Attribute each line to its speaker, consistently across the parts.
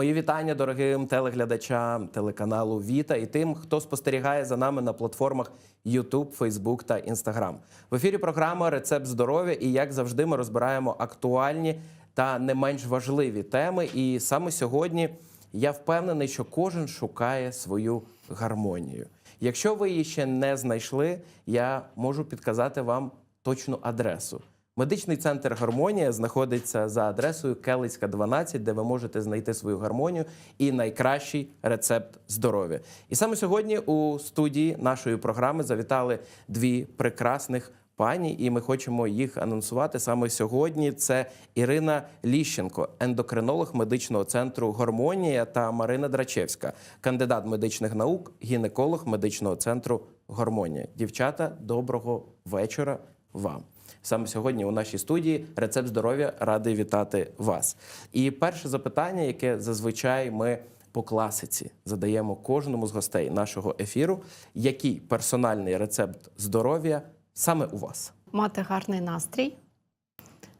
Speaker 1: Мої вітання дорогим телеглядачам телеканалу Віта і тим, хто спостерігає за нами на платформах YouTube, Facebook та Instagram. В ефірі програма Рецепт здоров'я. І як завжди, ми розбираємо актуальні та не менш важливі теми. І саме сьогодні я впевнений, що кожен шукає свою гармонію. Якщо ви її ще не знайшли, я можу підказати вам точну адресу. Медичний центр Гармонія знаходиться за адресою Келицька, 12, де ви можете знайти свою гармонію і найкращий рецепт здоров'я. І саме сьогодні у студії нашої програми завітали дві прекрасних пані, і ми хочемо їх анонсувати саме сьогодні. Це Ірина Ліщенко, ендокринолог медичного центру Гармонія та Марина Драчевська, кандидат медичних наук, гінеколог медичного центру Гармонія. Дівчата, доброго вечора вам. Саме сьогодні у нашій студії рецепт здоров'я радий вітати вас. І перше запитання, яке зазвичай ми по класиці задаємо кожному з гостей нашого ефіру: який персональний рецепт здоров'я саме у вас?
Speaker 2: мати гарний настрій.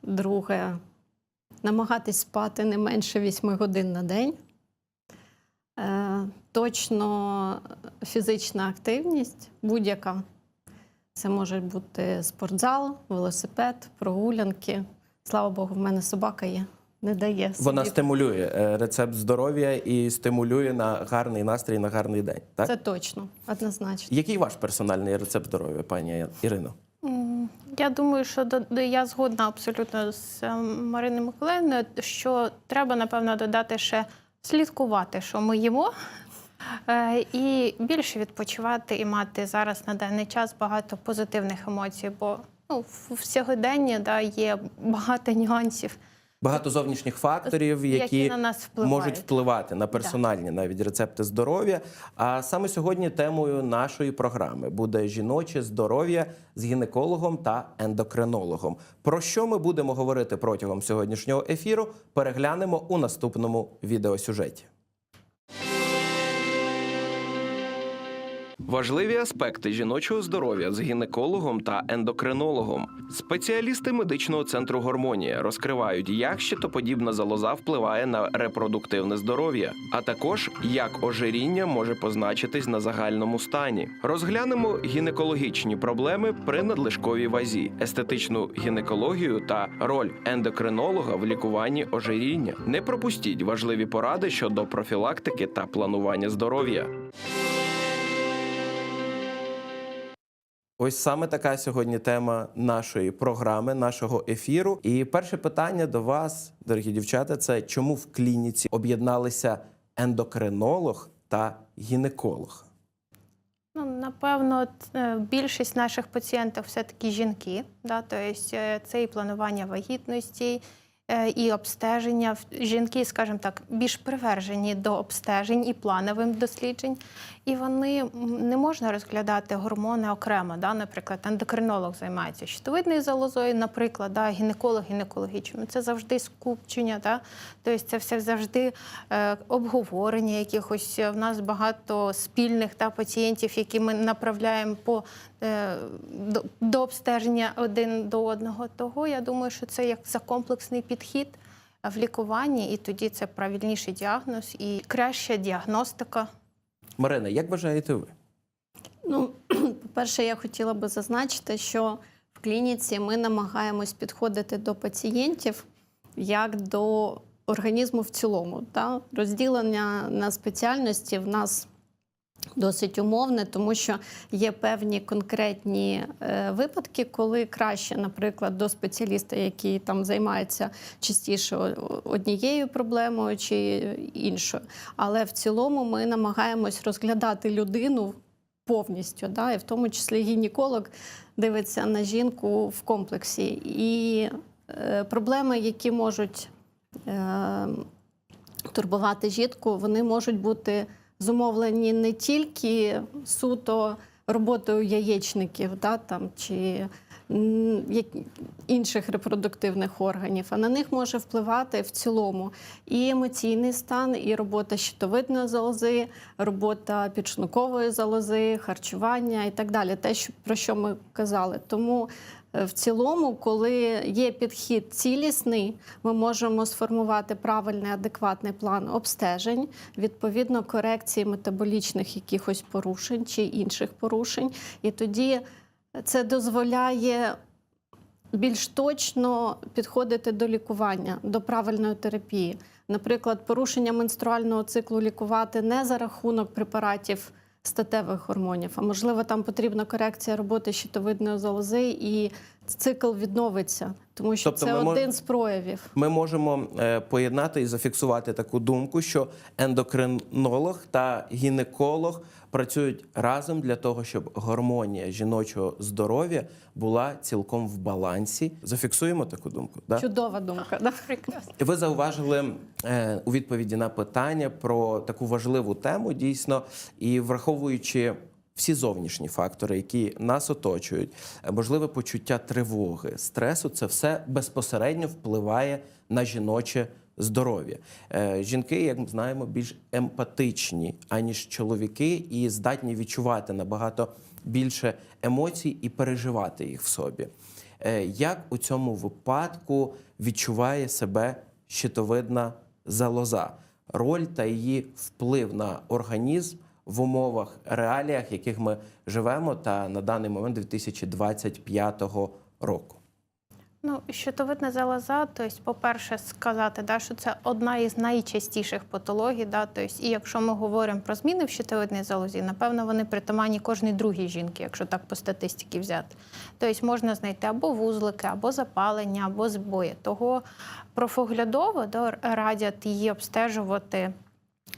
Speaker 2: Друге, намагатись спати не менше 8 годин на день. Е, точно фізична активність будь-яка. Це може бути спортзал, велосипед, прогулянки. Слава Богу, в мене собака є. Не дає.
Speaker 1: Вона стимулює е, рецепт здоров'я і стимулює на гарний настрій, на гарний день. Так
Speaker 2: Це точно, однозначно.
Speaker 1: який ваш персональний рецепт здоров'я, пані Ірино?
Speaker 3: Я думаю, що я згодна абсолютно з е, Мариною Миколаївною, що треба, напевно, додати ще слідкувати, що ми їмо, і більше відпочивати і мати зараз на даний час багато позитивних емоцій, бо ну, в в сьогоденні да, є багато нюансів.
Speaker 1: Багато зовнішніх факторів, які,
Speaker 3: Які на нас впливають.
Speaker 1: можуть впливати на персональні навіть рецепти здоров'я. А саме сьогодні темою нашої програми буде жіноче здоров'я з гінекологом та ендокринологом. Про що ми будемо говорити протягом сьогоднішнього ефіру? Переглянемо у наступному відеосюжеті. Важливі аспекти жіночого здоров'я з гінекологом та ендокринологом. Спеціалісти медичного центру Гармонія розкривають, як щитоподібна залоза впливає на репродуктивне здоров'я, а також як ожиріння може позначитись на загальному стані. Розглянемо гінекологічні проблеми при надлишковій вазі, естетичну гінекологію та роль ендокринолога в лікуванні ожиріння. Не пропустіть важливі поради щодо профілактики та планування здоров'я. Ось саме така сьогодні тема нашої програми, нашого ефіру. І перше питання до вас, дорогі дівчата, це чому в клініці об'єдналися ендокринолог та гінеколог?
Speaker 3: Ну, напевно, е, більшість наших пацієнтів все-таки жінки. Да? Тобто це і планування вагітності, і обстеження. Жінки, скажімо так, більш привержені до обстежень і плановим досліджень. І вони не можна розглядати гормони окремо. Да? Наприклад, ендокринолог займається щитовидною залозою, наприклад, да? гінеколог гінекологічним. Це завжди скупчення. Да? Тобто це все завжди е, обговорення якихось. В нас багато спільних та пацієнтів, які ми направляємо по е, до, до обстеження один до одного. Того я думаю, що це як за комплексний підхід в лікуванні, і тоді це правильніший діагноз і краща діагностика.
Speaker 1: Марина, як вважаєте ви?
Speaker 2: Ну, по-перше, я хотіла би зазначити, що в клініці ми намагаємось підходити до пацієнтів як до організму в цілому. Та? Розділення на спеціальності в нас досить умовне, тому що є певні конкретні е, випадки, коли краще, наприклад, до спеціаліста, який там займається частіше однією проблемою чи іншою. Але в цілому ми намагаємось розглядати людину повністю, да, і в тому числі гінеколог дивиться на жінку в комплексі. І е, проблеми, які можуть е, турбувати жінку, вони можуть бути зумовлені не тільки суто роботою яєчників, да, там, чи інших репродуктивних органів, а на них може впливати в цілому і емоційний стан, і робота щитовидної залози, робота підшлункової залози, харчування і так далі. Те, про що ми казали. Тому В цілому, коли є підхід цілісний, ми можемо сформувати правильний адекватний план обстежень, відповідно корекції метаболічних якихось порушень чи інших порушень. І тоді це дозволяє більш точно підходити до лікування, до правильної терапії. Наприклад, порушення менструального циклу лікувати не за рахунок препаратів статевих гормонів, а можливо, там потрібна корекція роботи щитовидної залози, і цикл відновиться, тому що
Speaker 1: Тобто
Speaker 2: це
Speaker 1: один мож-
Speaker 2: з проявів.
Speaker 1: Ми можемо е, поєднати і зафіксувати таку думку, що ендокринолог та гінеколог працюють разом для того, щоб гармонія жіночого здоров'я була цілком в балансі. Зафіксуємо таку думку. Да?
Speaker 2: Чудова думка. Да?
Speaker 3: Прекрасно.
Speaker 1: Ви зауважили е, у відповіді на питання про таку важливу тему, дійсно, і враховуючи всі зовнішні фактори, які нас оточують, е, можливе почуття тривоги, стресу, це все безпосередньо впливає на жіноче здоров'я. Е, жінки, як ми знаємо, більш емпатичні, аніж чоловіки, і здатні відчувати набагато більше емоцій і переживати їх в собі. Е, Як у цьому випадку відчуває себе щитовидна залоза? Роль та її вплив на організм в умовах реаліях, яких ми живемо, та на даний момент 2025 року.
Speaker 3: Ну, щитовидна залоза, тобто, по-перше, сказати, да, що це одна із найчастіших патологій. Да, тобто, і якщо ми говоримо про зміни в щитовидній залозі, напевно, вони притаманні кожній другій жінки, якщо так по статистиці взяти. Тобто можна знайти або вузлики, або запалення, або збої. Того профоглядово да, радять її обстежувати.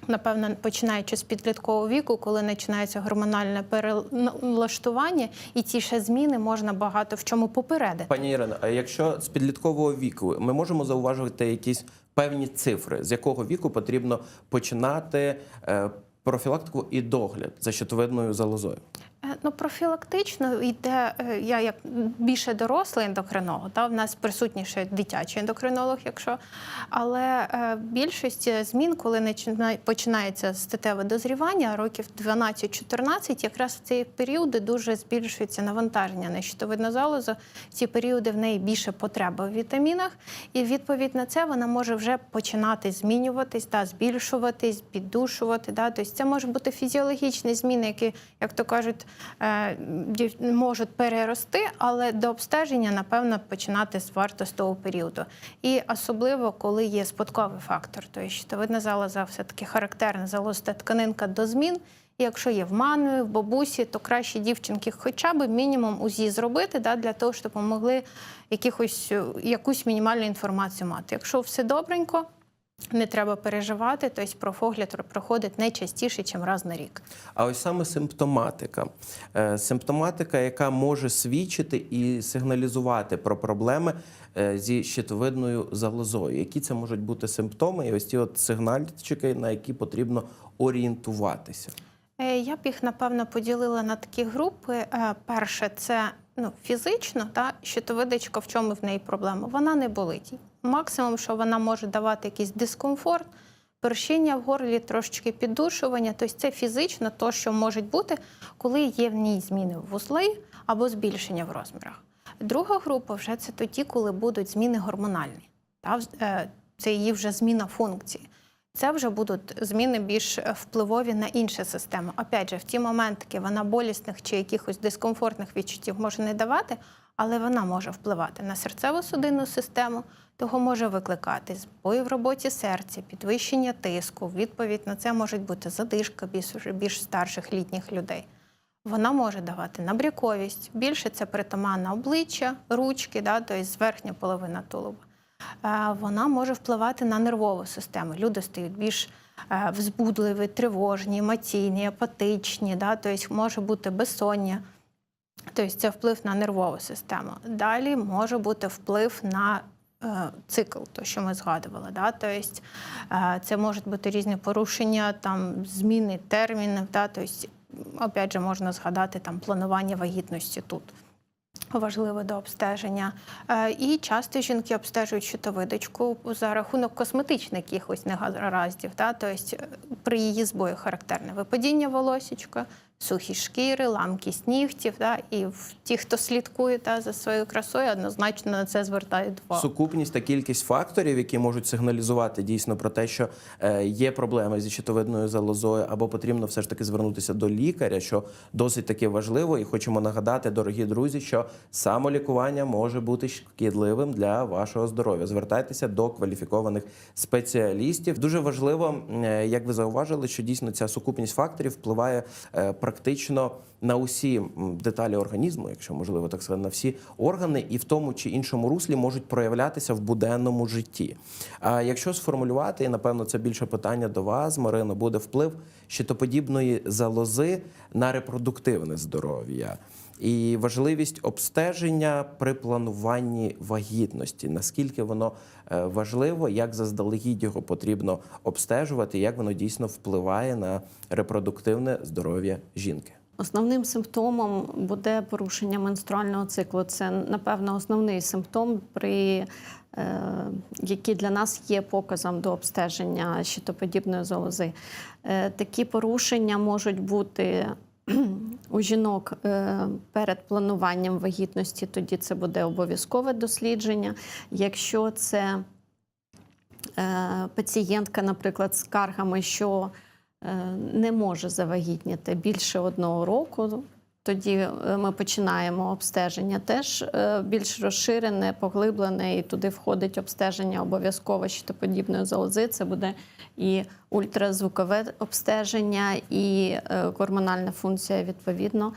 Speaker 3: Напевно, починаючи з підліткового віку, коли починається гормональне перелаштування, і ті ще зміни можна багато в чому попередити.
Speaker 1: Пані Ірина, а якщо з підліткового віку ми можемо зауважувати якісь певні цифри, з якого віку потрібно починати е, профілактику і догляд за щитовидною залозою?
Speaker 3: Е, Ну, профілактично йде е, я як більше дорослий ендокринолог, та в нас присутніше дитячий ендокринолог, якщо але е, більшість змін, коли починається статеве дозрівання, років 12-14, якраз в ці періоди дуже збільшується навантаження на щитовидну залозу. В ці періоди в неї більше потреба в вітамінах, і відповідь на це вона може вже починати змінюватись, та збільшуватись, піддушувати. Да? Тобто це може бути фізіологічні зміни, які, як то кажуть, можуть перерости, але до обстеження, напевно, починати з варто з того періоду. І особливо, коли є спадковий фактор. Тобто щитовидна залоза все-таки характерна залозиста тканинка до змін. Якщо є в мами, в бабусі, то краще дівчинки хоча б мінімум УЗІ зробити да, для того, щоб могли якихось, е, якусь мінімальну інформацію мати. Якщо все добренько, не треба переживати, тобто профогляд проходить не частіше, ніж раз на рік.
Speaker 1: А ось саме симптоматика. Е, Симптоматика, яка може свідчити і сигналізувати про проблеми е, зі щитовидною залозою. Які це можуть бути симптоми, і ось ті от сигнальчики, на які потрібно орієнтуватися.
Speaker 3: Е, Я б їх напевно поділила на такі групи. Перше, це ну, фізично, та щитовидочка, в чому в неї проблема? Вона не болить. Максимум, що вона може давати якийсь дискомфорт, першіння в горлі, трошечки піддушування. Тобто це фізично то, що може бути, коли є в ній зміни в вузли або збільшення в розмірах. Друга група вже це тоді, коли будуть зміни гормональні. Е, це її вже зміна функції. Це вже будуть зміни більш е, впливові на інші системи. Опять же, в ті моменти вона болісних чи якихось дискомфортних відчуттів може не давати, але вона може впливати на серцево-судинну систему, того може викликати збої в роботі серця, підвищення тиску. Відповідь на це може бути задишка більш, більш старших літніх людей. Вона може давати набряковість. Більше це притаманна обличчя, ручки, да, тобто верхня половина тулуба. Е, Вона може впливати на нервову систему. Люди стають більш е, взбудливі, тривожні, емоційні, апатичні, да, тобто може бути безсоння. Тобто це вплив на нервову систему. Далі може бути вплив на е, цикл, то що ми згадували. Да? Тобто е, це можуть бути різні порушення, там зміни термінів. Да? Тобто, опять же, можна згадати там планування вагітності тут. Важливо до обстеження. Е, І часто жінки обстежують щитовидочку за рахунок косметичних якихось негараздів. Та? Тобто при її збої характерне випадіння волосічка, сухі шкіри, ламкість нігтів. Да? І ті, хто слідкує та, за своєю красою, однозначно на це звертають увагу.
Speaker 1: Сукупність та кількість факторів, які можуть сигналізувати дійсно про те, що е, є проблеми зі щитовидною залозою, або потрібно все ж таки звернутися до лікаря, що досить таки важливо. І хочемо нагадати, дорогі друзі, що самолікування може бути шкідливим для вашого здоров'я. Звертайтеся до кваліфікованих спеціалістів. Дуже важливо, е, як ви зауважили, що дійсно ця сукупність факторів впливає е, практично на усі деталі організму, якщо можливо так сказати, на всі органи, і в тому чи іншому руслі можуть проявлятися в буденному житті. А якщо сформулювати, і напевно це більше питання до вас, Марино, буде вплив щитоподібної залози на репродуктивне здоров'я. І важливість обстеження при плануванні вагітності, наскільки воно е, важливо, як заздалегідь його потрібно обстежувати, як воно дійсно впливає на репродуктивне здоров'я жінки.
Speaker 2: Основним симптомом буде порушення менструального циклу. Це, напевно, основний симптом, при, е, який для нас є показом до обстеження щитоподібної залози. Е, такі порушення можуть бути у жінок е, перед плануванням вагітності, тоді це буде обов'язкове дослідження. Якщо це е, пацієнтка, наприклад, з скаргами, що е, не може завагітніти більше одного року. Тоді е, ми починаємо обстеження теж е, більш розширене, поглиблене, і туди входить обстеження обов'язково щитоподібної залози. Це буде і ультразвукове обстеження, і е, гормональна функція відповідно.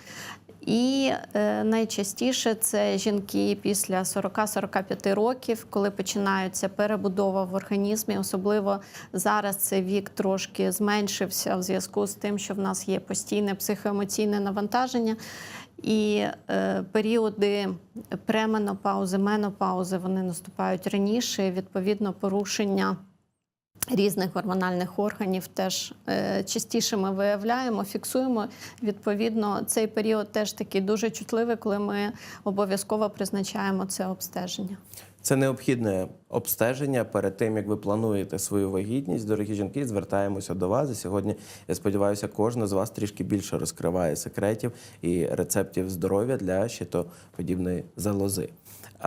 Speaker 2: І е, найчастіше це жінки після 40-45 років, коли починається перебудова в організмі. Особливо зараз цей вік трошки зменшився в зв'язку з тим, що в нас є постійне психоемоційне навантаження. І е, періоди пременопаузи, менопаузи вони наступають раніше. Відповідно, порушення різних гормональних органів теж е, частіше ми виявляємо, фіксуємо. Відповідно, цей період теж такий дуже чутливий, коли ми обов'язково призначаємо це обстеження.
Speaker 1: Це необхідне обстеження перед тим, як ви плануєте свою вагітність. Дорогі жінки, звертаємося до вас. І сьогодні я сподіваюся, кожна з вас трішки більше розкриває секретів і рецептів здоров'я для щитоподібної залози.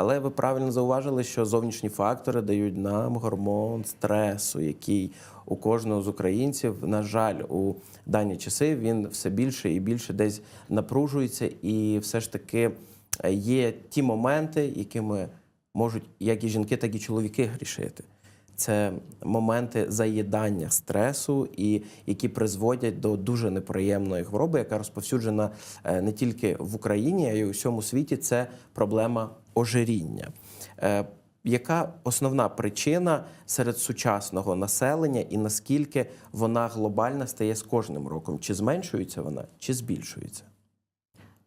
Speaker 1: Але ви правильно зауважили, що зовнішні фактори дають нам гормон стресу, який у кожного з українців, на жаль, у дані часи він все більше і більше десь напружується, і все ж таки е, є ті моменти, якими можуть як і жінки, так і чоловіки грішити. Це моменти заїдання стресу, і які призводять до дуже неприємної хвороби, яка розповсюджена е, не тільки в Україні, а й у всьому світі. Це проблема ожиріння. Е, Яка основна причина серед сучасного населення, і наскільки вона глобальна стає з кожним роком? Чи зменшується вона, чи збільшується?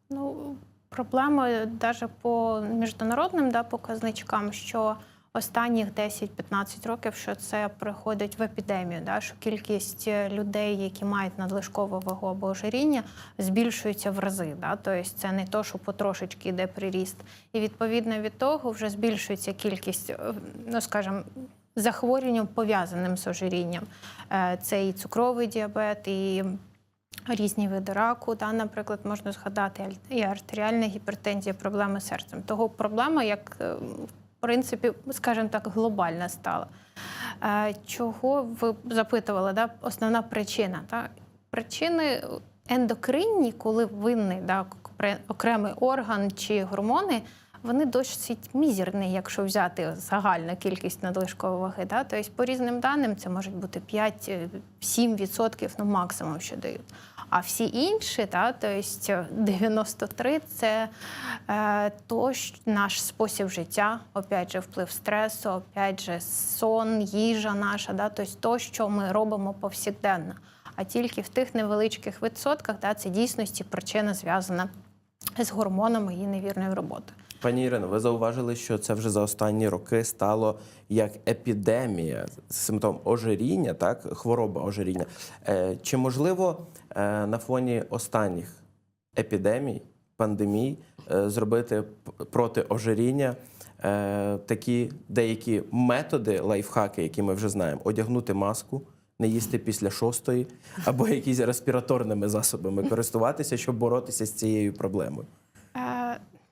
Speaker 3: Ну, проблема навіть по міжнародним да, показничкам, що останніх 10-15 років, що це приходить в епідемію, да, що кількість е, людей, які мають надлишкову вагу або ожиріння, збільшується в рази. Да, тобто це не то, що потрошечки йде приріст. І відповідно від того вже збільшується кількість, е, ну скажімо, захворюванням пов'язаним з ожирінням. Е, Це і цукровий діабет, і різні види раку, да, наприклад, можна згадати і артеріальна гіпертензія, проблеми з серцем. Того проблема, як принципі, скажімо так, глобальна стала. Е, Чого ви запитували? Да? Основна причина. Да? Причини ендокринні, коли винний да, окре- окремий орган чи гормони. Вони досить мізерні, якщо взяти загальну кількість надлишкової ваги. Да? Тобто, по різним даним, це може бути 5-7% ну, максимум, що дають. А всі інші, то тобто 93 це е, то, наш спосіб життя, опять же, вплив стресу, опять же, сон, їжа наша, да, тобто то, що ми робимо повсякденно. А тільки в тих невеличких відсотках да, це дійсності причина зв'язана з гормонами і невірною роботою.
Speaker 1: Пані Ірино, ви зауважили, що це вже за останні роки стало як епідемія, симптом ожиріння, так, хвороба ожиріння. Е, Чи можливо е, на фоні останніх епідемій, пандемій е, зробити проти ожиріння такі деякі методи, лайфхаки, які ми вже знаємо, одягнути маску, не їсти після шостої, або якісь респіраторними засобами користуватися, щоб боротися з цією проблемою?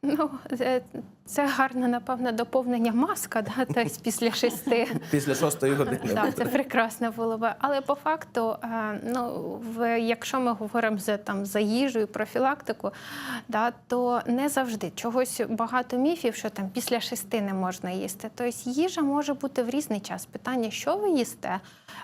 Speaker 3: Ну, е, це гарне, напевно, доповнення маска, да? тобто після шести.
Speaker 1: Після шостої години.
Speaker 3: Так, це прекрасно було би. Але по факту, е, ну, якщо ми говоримо за, там, за їжу і профілактику, да, то не завжди чогось багато міфів, що там після шести не можна їсти. Тобто їжа може бути в різний час. Питання, що ви їсте,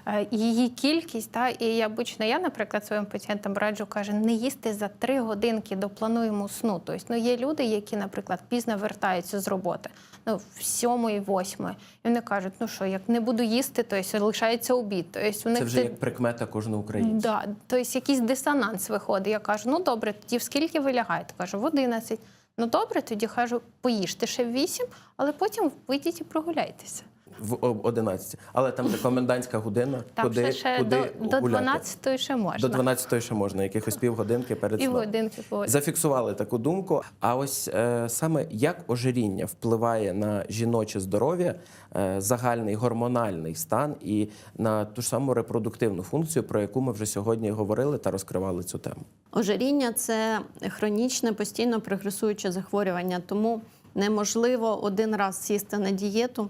Speaker 3: е, її кількість. Да, і обично, я, наприклад, своїм пацієнтам раджу, каже, не їсти за три годинки до плануємо сну. Тобто, ну, є люди, які, наприклад, пізно вертаються з роботи, ну, в сьомої, восьмої. І вони кажуть, ну що, як не буду їсти, то есть лишається обід. Тобто, у них
Speaker 1: Це вже
Speaker 3: ти-
Speaker 1: як прикмета кожного українця.
Speaker 3: Да, тобто якийсь дисонанс виходить. Я кажу, ну добре, тоді в скільки ви лягаєте? Кажу, в 11. Ну добре, тоді кажу, поїжте ще в 8, але потім вийдіть і прогуляйтеся.
Speaker 1: В об- 11. Але там же комендантська година,
Speaker 3: Там
Speaker 1: куди,
Speaker 3: ще, ще
Speaker 1: куди
Speaker 3: до, до 12 ще можна.
Speaker 1: До 12 ще можна, якихось півгодинки перед сном.
Speaker 3: годинки по
Speaker 1: Зафіксували таку думку. А ось е, саме як ожиріння впливає на жіноче здоров'я, е, загальний гормональний стан і на ту ж саму репродуктивну функцію, про яку ми вже сьогодні говорили та розкривали цю тему.
Speaker 2: Ожиріння це хронічне, постійно прогресуюче захворювання, тому неможливо один раз сісти на дієту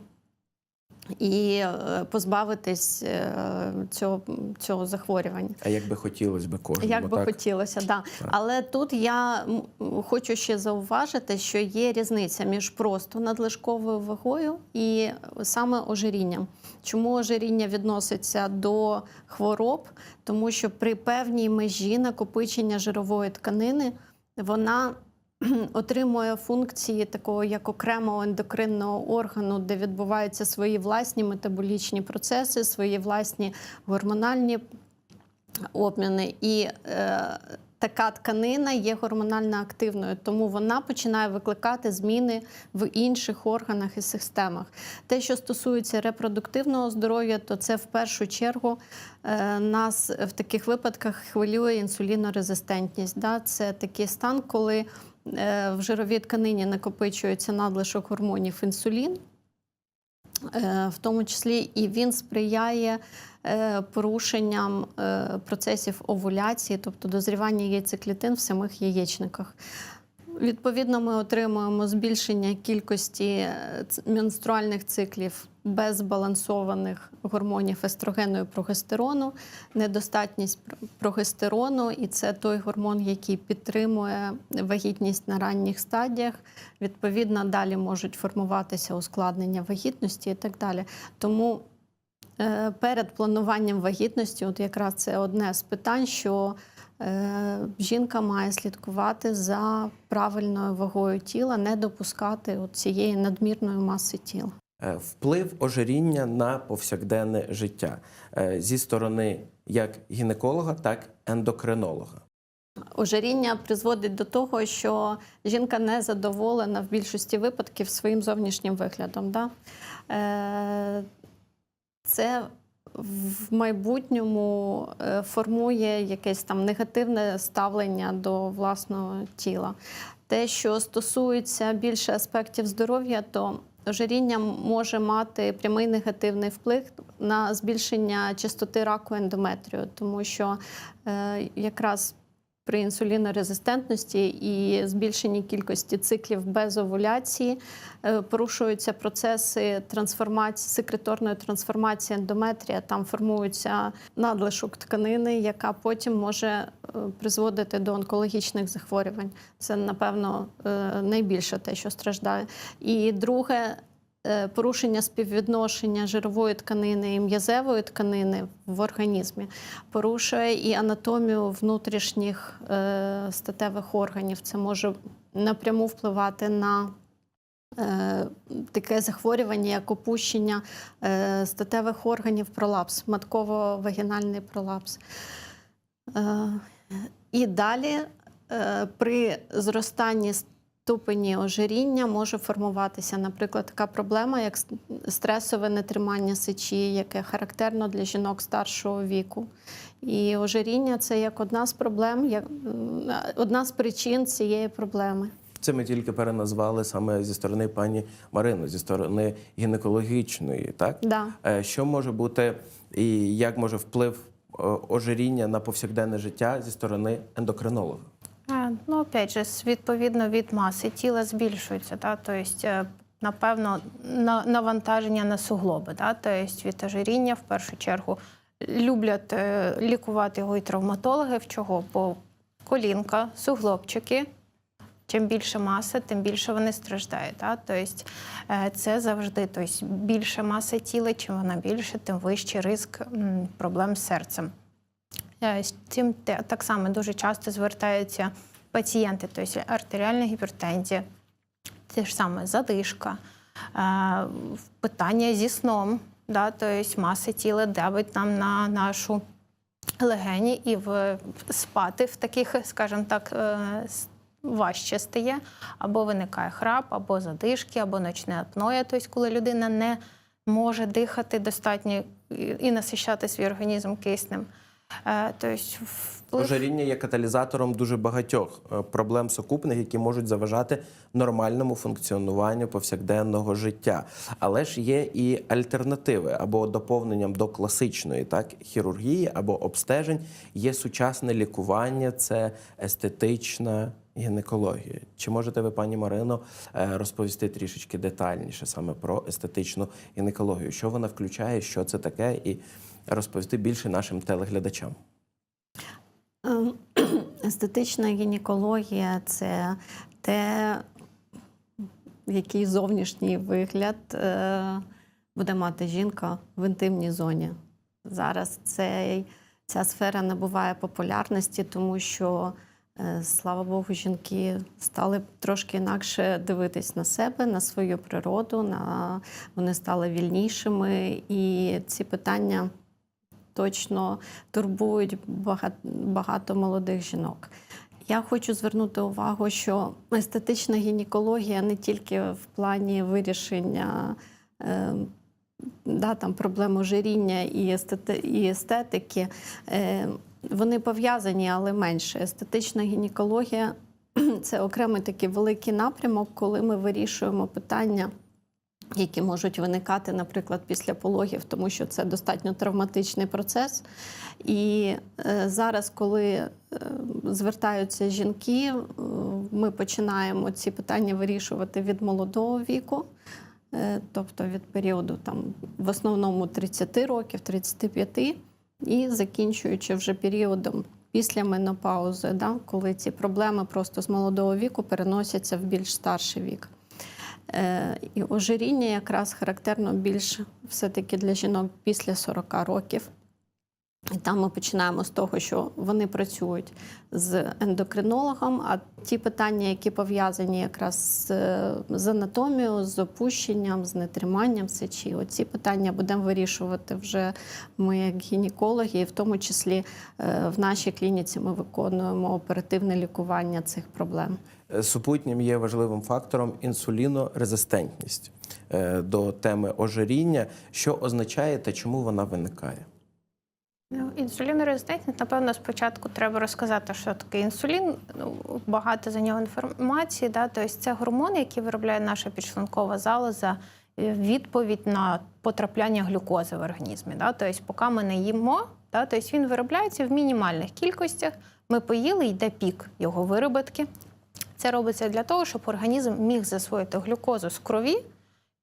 Speaker 2: і е, позбавитись е, цього, цього захворювання.
Speaker 1: А як би хотілося би кожному,
Speaker 2: Як би
Speaker 1: так?
Speaker 2: хотілося, да. Але тут я хочу ще зауважити, що є різниця між просто надлишковою вагою і саме ожирінням. Чому ожиріння відноситься до хвороб? Тому що при певній межі накопичення жирової тканини вона отримує функції такого як окремого ендокринного органу, де відбуваються свої власні метаболічні процеси, свої власні гормональні обміни. І е, така тканина є гормонально активною, тому вона починає викликати зміни в інших органах і системах. Те, що стосується репродуктивного здоров'я, то це в першу чергу е, нас в таких випадках хвилює інсулінорезистентність. Це такий стан, коли в жировій тканині накопичується надлишок гормонів інсулін. Е, в тому числі і він сприяє е, порушенням е, процесів овуляції, тобто дозрівання яйцеклітин в самих яєчниках. Відповідно, ми отримуємо збільшення кількості е, менструальних циклів без збалансованих гормонів естрогену і прогестерону, недостатність прогестерону, і це той гормон, який підтримує вагітність на ранніх стадіях. Відповідно, далі можуть формуватися ускладнення вагітності і так далі. Тому е, перед плануванням вагітності, от якраз це одне з питань, що е, жінка має слідкувати за правильною вагою тіла, не допускати цієї надмірної маси тіла.
Speaker 1: Е, Вплив ожиріння на повсякденне життя е, зі сторони як гінеколога, так і ендокринолога.
Speaker 2: Ожиріння призводить до того, що жінка не задоволена в більшості випадків своїм зовнішнім виглядом. Да? Е, Це в майбутньому формує якесь там негативне ставлення до власного тіла. Те, що стосується більше аспектів здоров'я, то ожиріння може мати прямий негативний вплив на збільшення частоти раку ендометрію, тому що е, якраз при інсулінорезистентності і збільшенні кількості циклів без овуляції е, порушуються процеси трансформації, секреторної трансформації ендометрія. Там формується надлишок тканини, яка потім може е, призводити до онкологічних захворювань. Це, напевно, е, найбільше те, що страждає. І друге. Е, Порушення співвідношення жирової тканини і м'язевої тканини в організмі порушує і анатомію внутрішніх е, статевих органів. Це може напряму впливати на е, таке захворювання, як опущення статевих органів, пролапс, матково-вагінальний пролапс. І далі при зростанні ступені ожиріння може формуватися, наприклад, така проблема, як стресове нетримання сечі, яке характерно для жінок старшого віку. І ожиріння це як одна з проблем, як одна з причин цієї проблеми.
Speaker 1: Це ми тільки переназвали саме зі сторони пані Марини, зі сторони гінекологічної, так?
Speaker 2: Да.
Speaker 1: Е, Що може бути І як може вплив е, ожиріння на повсякденне життя зі сторони ендокринолога?
Speaker 3: Ну, опять же, відповідно від маси тіла збільшується, да? тобто, напевно, навантаження на суглоби, да? тобто від ожиріння в першу чергу люблять е, лікувати його і травматологи. В чого? Бо колінка, суглобчики. Чим більше маса, тим більше вони страждають. Да? Тобто це завжди тобто, більше маси тіла, чим вона більше, тим вищий ризик проблем з серцем. Цим так само дуже часто звертаються пацієнти, тобто артеріальна гіпертензія, те ж саме задишка, е, питання зі сном, да, тобто маси тіла давить нам на нашу легені, і в, спати в таких, скажімо так, е, важче стає, або виникає храп, або задишки, або ночне апноя, тобто коли людина не може дихати достатньо і насищати свій організм киснем. Е, Тобто вплив
Speaker 1: Ожиріння є каталізатором дуже багатьох е, проблем сукупних, які можуть заважати нормальному функціонуванню повсякденного життя. Але ж є і альтернативи або доповненням до класичної так хірургії або обстежень є сучасне лікування, це естетична гінекологія. Чи можете ви, пані Марино, е, розповісти трішечки детальніше саме про естетичну гінекологію? Що вона включає, що це таке, і розповісти більше нашим телеглядачам?
Speaker 2: Ем, Естетична гінекологія це те, який зовнішній вигляд е, буде мати жінка в інтимній зоні. Зараз цей, ця сфера набуває популярності, тому що, е, слава Богу, жінки стали трошки інакше дивитись на себе, на свою природу, на, вони стали вільнішими, і ці питання точно турбують багато, молодих жінок. Я хочу звернути увагу, що естетична гінекологія не тільки в плані вирішення е, да, там, проблем ожиріння і, естети, і естетики, е, вони пов'язані, але менше. Естетична гінекологія це окремий такий великий напрямок, коли ми вирішуємо питання які можуть виникати, наприклад, після пологів, тому що це достатньо травматичний процес. І е, зараз, коли е, звертаються жінки, е, ми починаємо ці питання вирішувати від молодого віку. Тобто від періоду там в основному 30 років, 35, і закінчуючи вже періодом після менопаузи, да, коли ці проблеми просто з молодого віку переносяться в більш старший вік. Е, І ожиріння якраз характерно більш все-таки для жінок після 40 років. І там ми починаємо з того, що вони працюють з ендокринологом, а ті питання, які пов'язані якраз з, з анатомією, з опущенням, з нетриманням сечі, оці питання будемо вирішувати вже ми як гінекологи, і в тому числі е, в нашій клініці ми виконуємо оперативне лікування цих проблем.
Speaker 1: Е, Супутнім є важливим фактором інсулінорезистентність Е, до теми ожиріння, що означає та чому вона виникає.
Speaker 3: Ну, інсулінорезистентність, напевно, спочатку треба розказати, що таке інсулін. Ну, багато за нього інформації. Да? Тобто це гормон, який виробляє наша підшлункова залоза, е, відповідь на потрапляння глюкози в організмі. Да? Тобто, поки ми не їмо, да? тобто він виробляється в мінімальних кількостях. Ми поїли, йде пік його вироботки. Це робиться для того, щоб організм міг засвоїти глюкозу з крові.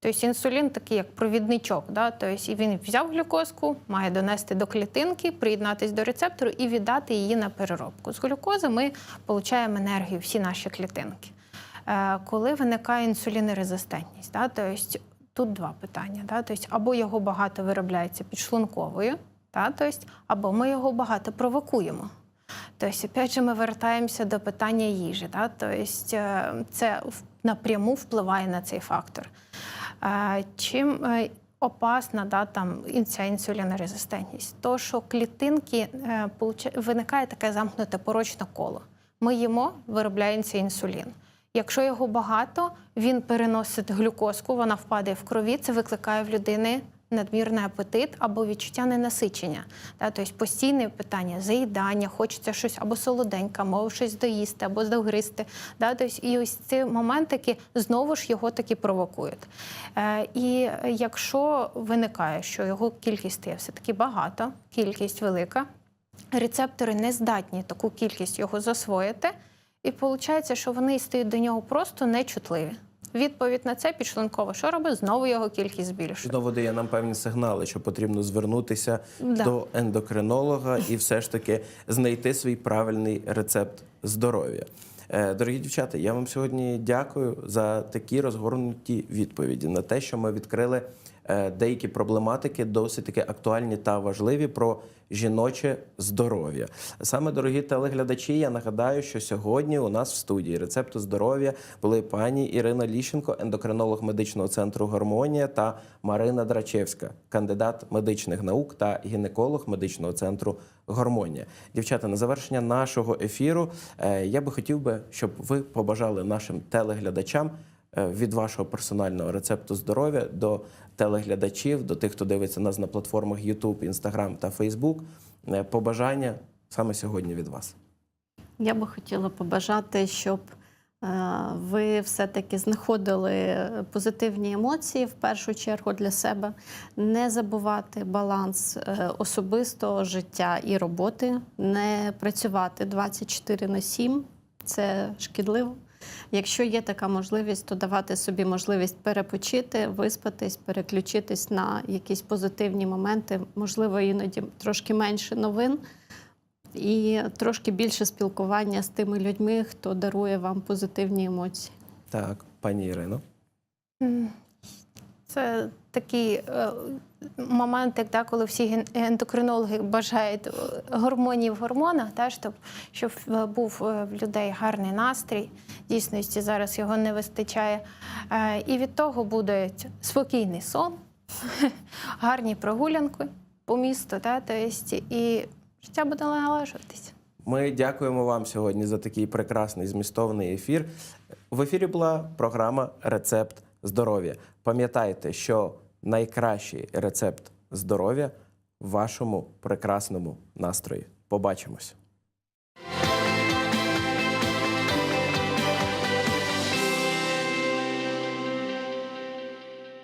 Speaker 3: Тобто інсулін такий як провідничок. Да? Тобто він взяв глюкозку, має донести до клітинки, приєднатись до рецептору і віддати її на переробку. З глюкози ми отримуємо енергію, всі наші клітинки. Е, коли виникає інсулінорезистентність, да? тобто тут два питання. Да? Тобто, або його багато виробляється підшлунковою, да? тобто, або ми його багато провокуємо. Тобто, опять же, ми вертаємося до питання їжі. Да? Тобто, це напряму впливає на цей фактор. Е, Чим е, опасна да, там, ця інсулінорезистентність? То, що клітинки е, виникає таке замкнуте порочне коло. Ми їмо, виробляється інсулін. Якщо його багато, він переносить глюкозку, вона впадає в крові, це викликає в людини надмірний апетит або відчуття ненасичення. Тобто постійне питання заїдання, хочеться щось або солоденьке, або щось доїсти, або догристи. Тобто, і ось ці моментики знову ж його таки провокують. Е, і якщо виникає, що його кількість стає все-таки багато, кількість велика, рецептори не здатні таку кількість його засвоїти, і виходить, що вони стають до нього просто нечутливі. Відповідь на це підшлунково. Що робить? Знову його кількість збільшує.
Speaker 1: Знову дає нам певні сигнали, що потрібно звернутися
Speaker 3: Да.
Speaker 1: до ендокринолога і все ж таки знайти свій правильний рецепт здоров'я. Е, Дорогі дівчата, я вам сьогодні дякую за такі розгорнуті відповіді на те, що ми відкрили деякі проблематики, досить таки актуальні та важливі про жіноче здоров'я. Саме дорогі телеглядачі, я нагадаю, що сьогодні у нас в студії рецепту здоров'я були пані Ірина Ліщенко, ендокринолог медичного центру Гармонія та Марина Драчевська, кандидат медичних наук та гінеколог медичного центру Гармонія. Дівчата, на завершення нашого ефіру е, я би хотів би, щоб ви побажали нашим телеглядачам е, від вашого персонального рецепту здоров'я до телеглядачів, до тих, хто дивиться нас на платформах YouTube, Instagram та Facebook, е, побажання саме сьогодні від вас.
Speaker 2: Я би хотіла побажати, щоб е, ви все-таки знаходили позитивні емоції в першу чергу для себе, не забувати баланс е, особистого життя і роботи, не працювати 24 на 7. Це шкідливо. Якщо є така можливість, то давати собі можливість перепочити, виспатись, переключитись на якісь позитивні моменти, можливо, іноді трошки менше новин і трошки більше спілкування з тими людьми, хто дарує вам позитивні емоції.
Speaker 1: Так, пані Ірино.
Speaker 3: Це такий е, момент, як да, коли всі ендокринологи бажають е, гормонів в гормонах, та, щоб, щоб е, був е, в людей гарний настрій. Дійсності зараз його не вистачає. І від того буде спокійний сон, гарні прогулянки по місту, та, то єсть, і життя буде налажуватись.
Speaker 1: Ми дякуємо вам сьогодні за такий прекрасний змістовний ефір. В ефірі була програма Рецепт здоров'я. Пам'ятайте, що найкращий рецепт здоров'я в вашому прекрасному настрої. Побачимось!